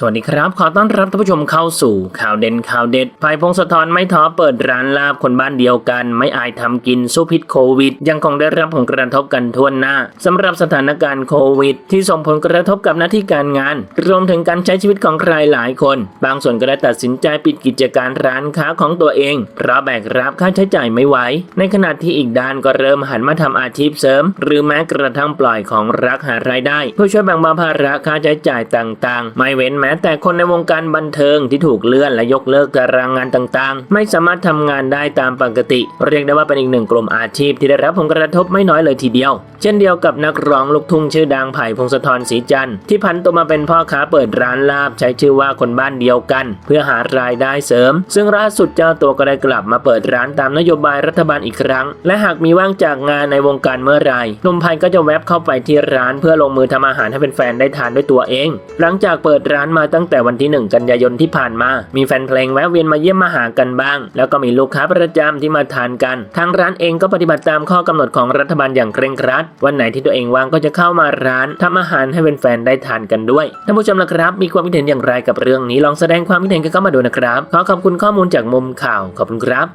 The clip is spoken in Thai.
สวัสดีครับ ขอต้อนรับท่านผู้ชมเข้าสู่ข่าวเด่นข่าวเด็ดภายพงศธรไม่ท้อเปิดร้านลาบคนบ้านเดียวกัน ไม่อายทำกินสู้พิษโควิด ยังคงได้รับผลกระทบกันทั่วหน้าสำหรับสถานการณ์โควิด ที่ส่งผลกระทบกับหน้าที่การงาน รวมถึงการใช้ชีวิตของใครหลายคน บางส่วนก็ได้ตัดสินใจปิดกิจการร้านค้าของตัวเองเพราะแบกรับค่าใช้จ่ายไม่ไหวในขณะที่อีกด้านก็เริ่มหันมาทำอาชีพเสริม หรือแม้กระทั่งปล่อยของรักหารายได้ เพื่อช่วยแบ่งเบาภาระค่าใช้จ่ายต่าง ๆ ไม่เว้นแม้แต่คนในวงการบันเทิงที่ถูกเลื่อนและยกเลิกตารางงานต่างๆ ไม่สามารถทำงานได้ตามปกติ เรียกได้ว่าเป็นอีกหนึ่งกลุ่มอาชีพที่ได้รับผลกระทบไม่น้อยเลยทีเดียว เช่นเดียวกับนักร้องลูกทุ่งชื่อดังไผ่พงศธรศรีจันทร์ที่พันตัวมาเป็นพ่อค้าเปิดร้านลาบใช้ชื่อว่าคนบ้านเดียวกัน เพื่อหารายได้เสริม ซึ่งล่าสุดเจ้าตัวก็ได้กลับมาเปิดร้านตามนโยบายรัฐบาลอีกครั้ง และหากมีว่างจากงานในวงการเมื่อไรหนุ่มไผ่ก็จะแวบเข้าไปที่ร้านเพื่อลงมือทำอาหารให้เป็นแฟนๆได้ทานด้วยตัวเอง หลังจากเปิดร้านมาตั้งแต่วันที่ 1 กันยายนที่ผ่านมา มีแฟนเพลงแวะเวียนมาเยี่ยมมาหากันบ้าง แล้วก็มีลูกค้าประจำที่มาทานกัน ทางร้านเองก็ปฏิบัติตามข้อกำหนดของรัฐบาลอย่างเคร่งครัด วันไหนที่ตัวเองว่างก็จะเข้ามาร้านทำอาหารให้เป็นแฟนๆได้ทานกันด้วย ท่านผู้ชมนะครับ มีความคิดเห็นอย่างไรกับเรื่องนี้ ลองแสดงความคิดเห็นกันเข้ามาดูนะครับ ขอขอบคุณข้อมูลจากมุมข่าว ขอบคุณครับ